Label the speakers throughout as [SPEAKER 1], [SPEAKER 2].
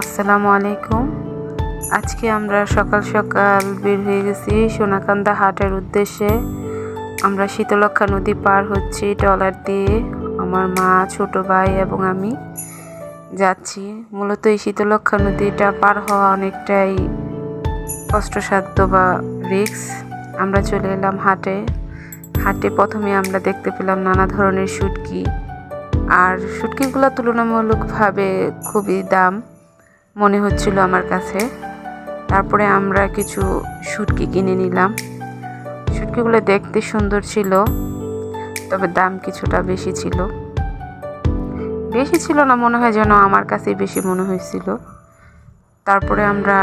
[SPEAKER 1] আসসালামু আলাইকুম। আজকে আমরা সকাল সকাল বের হয়ে গেছি সোনাকান্দা হাটের উদ্দেশ্যে। আমরা শীতলক্ষা নদী পার হচ্ছি ট্রলার দিয়ে। আমার মা, ছোট ভাই এবং আমি যাচ্ছি। মূলত এই শীতলক্ষা নদীটা পার হওয়া অনেকটাই কষ্টসাধ্য বা রিক্স আমরা চলে এলাম হাটে। হাটে প্রথমে আমরা দেখতে পেলাম নানা ধরনের শুটকি। আর শুটকিগুলো তুলনামূলকভাবে খুবই দাম। মনে হচ্ছিল আমার কাছে। তারপরে আমরা কিছু শুটকি কিনে নিলাম। শুটকিগুলো দেখতে সুন্দর ছিল, তবে দাম কিছুটা বেশি ছিল। বেশি ছিল না, মনে হয় যেন আমার কাছেই বেশি মনে হয়েছিল। তারপরে আমরা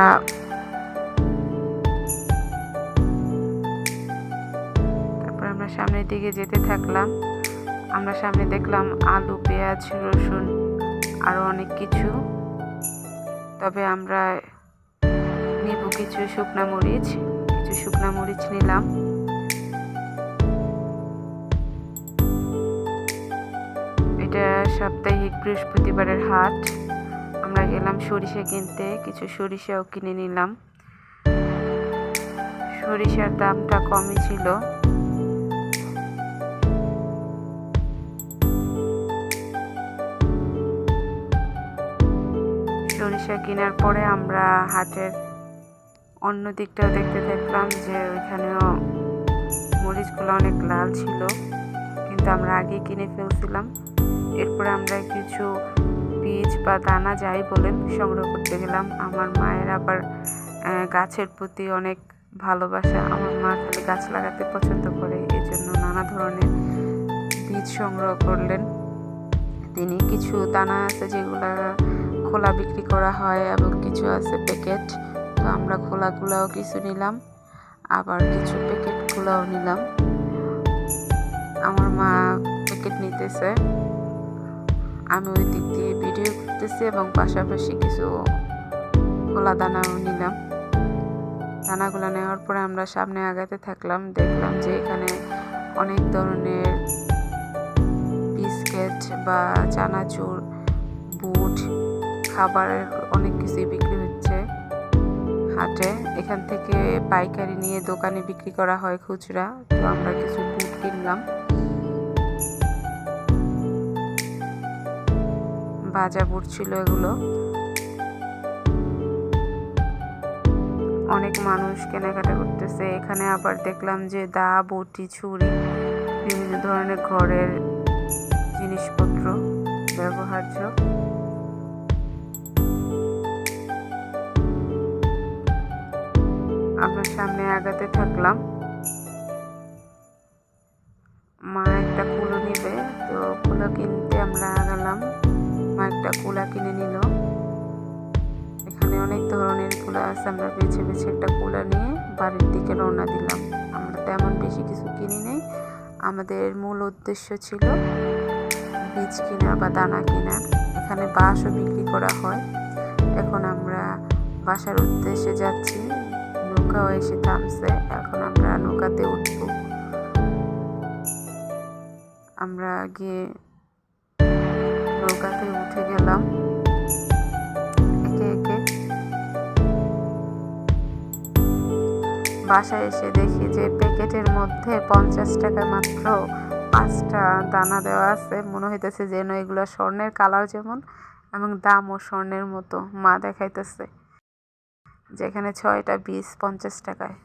[SPEAKER 1] তারপরে আমরা সামনের দিকে যেতে থাকলাম। আমরা সামনে দেখলাম আলু, পেঁয়াজ, রসুন আরও অনেক কিছু। তবে আমরা নিব কিছু শুকনা মরিচ, কিছু শুকনা মরিচ নিলাম। এটা সাপ্তাহিক বৃহস্পতিবারের হাট। আমরা গেলাম সরিষা কিনতে, কিছু সরিষাও কিনে নিলাম। সরিষার দামটা কমই ছিল। সরিষা কেনার পরে আমরা হাটের অন্য দিকটাও দেখতে দেখলাম যে ওইখানেও মরিচগুলো অনেক লাল ছিল, কিন্তু আমরা আগে কিনে ফেলছিলাম। এরপরে আমরা কিছু বীজ বা দানা যাই বলেন সংগ্রহ করতে গেলাম। আমার মায়ের আবার গাছের প্রতি অনেক ভালোবাসা। আমার মা খালি গাছ লাগাতে পছন্দ করে এই জন্য নানা ধরনের বীজ সংগ্রহ করলেন। তিনি কিছু দানা আছে যেগুলা খোলা বিক্রি করা হয় এবং কিছু আছে প্যাকেট। তো আমরা খোলাগুলাও কিছু নিলাম, আবার কিছু প্যাকেটগুলাও নিলাম। আমার মা প্যাকেট নিতেছে। আমি ওই দিক দিয়ে ভিডিও করতেছি এবং পাশাপাশি কিছু খোলা দানাও নিলাম। দানাগুলো নেওয়ার পরে আমরা সামনে আগাতে থাকলাম, দেখলাম যে এখানে অনেক ধরনের বিস্কিট বা চানাচুর, বুট খাবারের অনেক কিছুই বিক্রি হচ্ছে। হাটে এখান থেকে পাইকারি নিয়ে দোকানে বিক্রি করা হয় খুচরা, তো আমরা কিছু বুট কিনলাম। ভাজা বুট ছিল এগুলো। অনেক মানুষ কেনাকাটা করতেছে। এখানে আবার দেখলাম যে দা বটি ছুরি, বিভিন্ন ধরনের ঘরের জিনিসপত্র ব্যবহার্য। আমরা সামনে আগাতে থাকলাম। মা একটা কুলো নিবে, তো কুলো কিনতে আমরা আগালাম। মা একটা কুলা কিনে নিল। এখানে অনেক ধরনের কুলা আছে, আমরা বেছে বেছে একটা কুলা নিয়ে বাড়ির দিকে রওনা দিলাম। আমরা তেমন বেশি কিছু কিনি নেই। আমাদের মূল উদ্দেশ্য ছিল বীজ কিনা বা দানা কিনা। এখানে বাঁশও বিক্রি করা হয়। এখন আমরা বাসার উদ্দেশ্যে যাচ্ছি। নৌকাও এসে থামছে। এখন আমরা নৌকাতে উঠব। আমরা গিয়ে নৌকাতে উঠে গেলাম। একে একে। বাসায় এসে দেখি যে প্যাকেটের মধ্যে পঞ্চাশ টাকা মাত্র পাঁচটা দানা দেওয়া আছে। মনে হইতেছে যেন এগুলো স্বর্ণের কালার যেমন এবং দামও স্বর্ণের মতো। মা দেখাইতেছে। যেখানে ছয়টা বীজ পঞ্চাশ টাকায়।